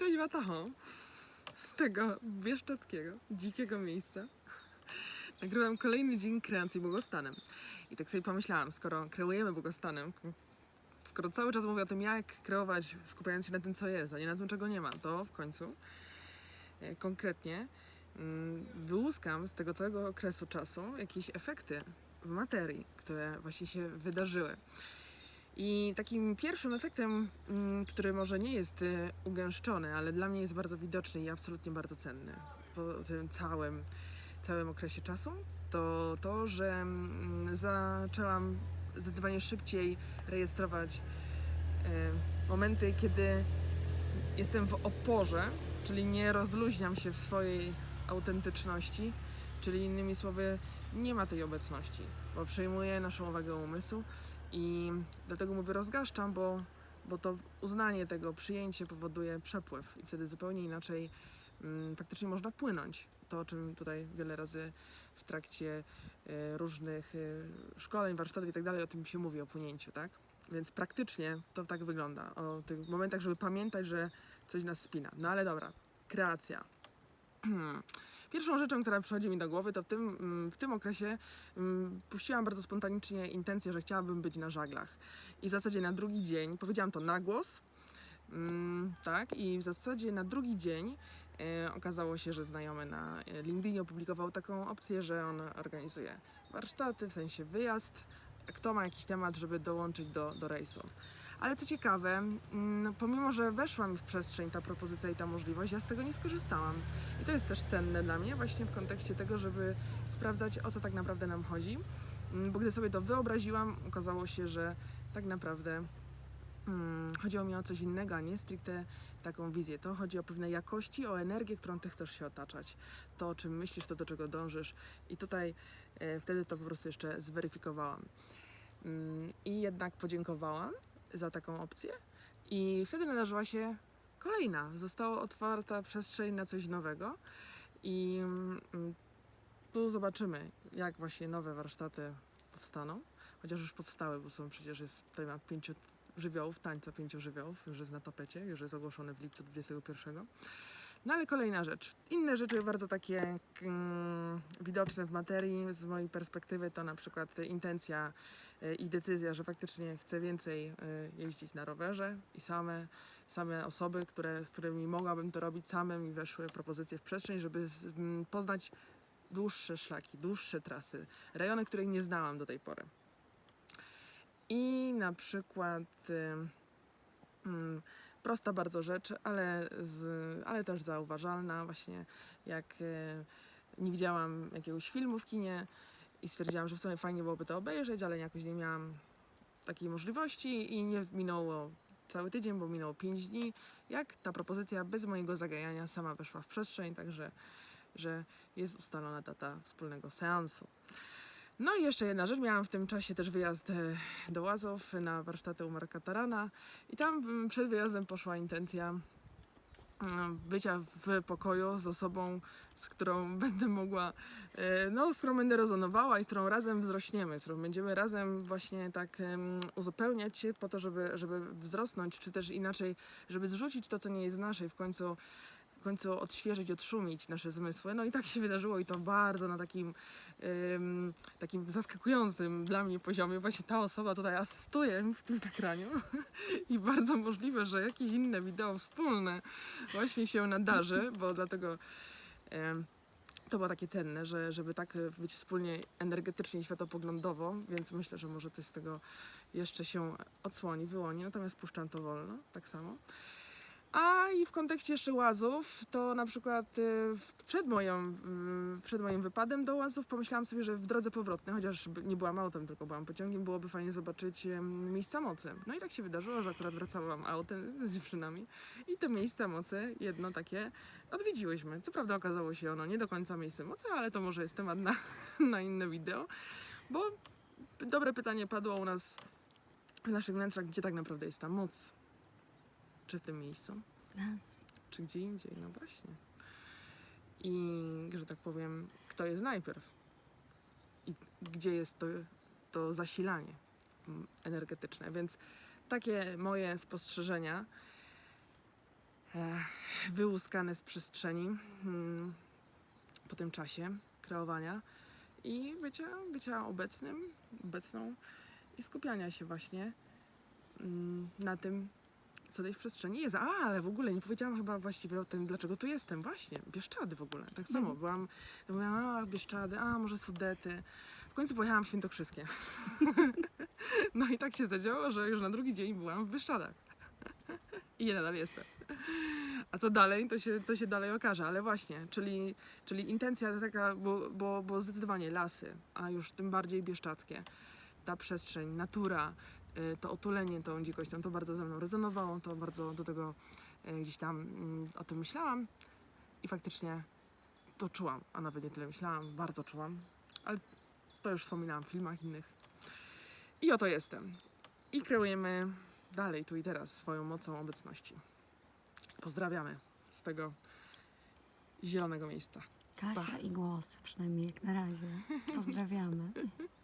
Cześć Wataho! Z tego bieszczadzkiego, dzikiego miejsca nagrywam kolejny dzień kreacji błogostanem. I tak sobie pomyślałam, skoro kreujemy błogostanem, skoro cały czas mówię o tym, jak kreować, skupiając się na tym, co jest, a nie na tym, czego nie ma, to w końcu e, konkretnie mm, wyłuskam z tego całego okresu czasu jakieś efekty w materii, które właśnie się wydarzyły. I takim pierwszym efektem, mm, który może nie jest y, ugęszczony, ale dla mnie jest bardzo widoczny i absolutnie bardzo cenny po tym całym, całym okresie czasu, to to, że mm, zaczęłam zdecydowanie szybciej rejestrować y, momenty, kiedy jestem w oporze, czyli nie rozluźniam się w swojej autentyczności, czyli innymi słowy, nie ma tej obecności, bo przejmuje naszą uwagę umysłu i dlatego mówię rozgaszczam, bo, bo to uznanie tego, przyjęcie powoduje przepływ i wtedy zupełnie inaczej mm, faktycznie można płynąć. To, o czym tutaj wiele razy w trakcie e, różnych e, szkoleń, warsztatów i tak dalej o tym się mówi, o płynięciu, tak? Więc praktycznie to tak wygląda. O tych momentach, żeby pamiętać, że coś nas spina. No ale dobra, kreacja. Pierwszą rzeczą, która przychodzi mi do głowy, to w tym, mm, w tym okresie mm, puściłam bardzo spontanicznie intencję, że chciałabym być na żaglach. I w zasadzie na drugi dzień, powiedziałam to na głos, mm, tak, i w zasadzie na drugi dzień e, okazało się, że znajomy na LinkedInie opublikował taką opcję, że on organizuje warsztaty, w sensie wyjazd, kto ma jakiś temat, żeby dołączyć do, do rejsu. Ale co ciekawe, mm, pomimo, że weszła mi w przestrzeń ta propozycja i ta możliwość, ja z tego nie skorzystałam. I to jest też cenne dla mnie, właśnie w kontekście tego, żeby sprawdzać, o co tak naprawdę nam chodzi. Mm, Bo gdy sobie to wyobraziłam, okazało się, że tak naprawdę mm, chodziło mi o coś innego, a nie stricte taką wizję. To chodzi o pewne jakości, o energię, którą ty chcesz się otaczać. To, o czym myślisz, to do czego dążysz. I tutaj e, wtedy to po prostu jeszcze zweryfikowałam. Mm, I jednak podziękowałam za taką opcję. I wtedy nadarzyła się kolejna. Została otwarta przestrzeń na coś nowego. I mm, tu zobaczymy, jak właśnie nowe warsztaty powstaną. Chociaż już powstały, bo są przecież jest temat pięciu żywiołów, tańca pięciu żywiołów, już jest na tapecie, już jest ogłoszony w lipcu 21. No ale kolejna rzecz. Inne rzeczy bardzo takie mm, widoczne w materii z mojej perspektywy to na przykład intencja i decyzja, że faktycznie chcę więcej y, jeździć na rowerze i same, same osoby, które, z którymi mogłabym to robić, same mi weszły propozycje w przestrzeń, żeby poznać dłuższe szlaki, dłuższe trasy, rejony, których nie znałam do tej pory. I na przykład y, mm, prosta bardzo rzecz, ale, z, ale też zauważalna, właśnie jak y, nie widziałam jakiegoś filmu w kinie i stwierdziłam, że w sumie fajnie byłoby to obejrzeć, ale jakoś nie miałam takiej możliwości i nie minęło cały tydzień, bo minęło 5 dni, jak ta propozycja bez mojego zagajania sama weszła w przestrzeń, także że jest ustalona data wspólnego seansu. No i jeszcze jedna rzecz, miałam w tym czasie też wyjazd e, do Łazów na warsztaty u Marka Tarana i tam mm, przed wyjazdem poszła intencja bycia w pokoju z osobą, z którą będę mogła, e, no, z którą będę rezonowała i z którą razem wzrośniemy, z którą będziemy razem właśnie tak em, uzupełniać się po to, żeby, żeby wzrosnąć, czy też inaczej, żeby zrzucić to, co nie jest nasze i w końcu w końcu odświeżyć, odszumić nasze zmysły. No i tak się wydarzyło i to bardzo na takim, takim zaskakującym dla mnie poziomie. Właśnie ta osoba tutaj asystuje mi w tym nagraniu i bardzo możliwe, że jakieś inne wideo wspólne właśnie się nadarzy, bo dlatego to było takie cenne, że, żeby tak być wspólnie energetycznie i światopoglądowo, więc myślę, że może coś z tego jeszcze się odsłoni, wyłoni, natomiast puszczam to wolno, tak samo. A i w kontekście jeszcze łazów, to na przykład y, przed, moją, y, przed moim wypadem do łazów pomyślałam sobie, że w drodze powrotnej, chociaż nie byłam autem, tylko byłam pociągiem, byłoby fajnie zobaczyć miejsca mocy. No i tak się wydarzyło, że akurat wracałam autem z dziewczynami i te miejsca mocy, jedno takie, odwiedziłyśmy. Co prawda okazało się ono nie do końca miejsce mocy, ale to może jest temat na, na inne wideo, bo dobre pytanie padło u nas w naszych wnętrzach, gdzie tak naprawdę jest ta moc. Czy w tym miejscu? Nas. czy gdzie indziej, no właśnie. I, że tak powiem, kto jest najpierw i gdzie jest to, to zasilanie mm, energetyczne. Więc takie moje spostrzeżenia e, wyłuskane z przestrzeni mm, po tym czasie kreowania i bycia, bycia obecnym, obecną i skupiania się właśnie mm, na tym, co tej w przestrzeni jest. A, ale w ogóle nie powiedziałam chyba właściwie o tym, dlaczego tu jestem. Właśnie, Bieszczady w ogóle. Tak samo, Mhm. byłam, mówiłam, a Bieszczady, a może Sudety. W końcu pojechałam w Świętokrzyskie. no i tak się zadziało, że już na drugi dzień byłam w Bieszczadach. I nie nadal jestem. A co dalej, to się, to się dalej okaże, ale właśnie, czyli, czyli intencja taka, bo, bo, bo zdecydowanie lasy, a już tym bardziej bieszczackie, ta przestrzeń, natura, to otulenie tą dzikością, to bardzo ze mną rezonowało, to bardzo do tego y, gdzieś tam mm, o tym myślałam i faktycznie to czułam, a nawet nie tyle myślałam, bardzo czułam, ale to już wspominałam w filmach innych. I oto jestem. I kreujemy dalej, tu i teraz, swoją mocą obecności. Pozdrawiamy z tego zielonego miejsca. Kasia i głos, przynajmniej jak na razie. Pozdrawiamy.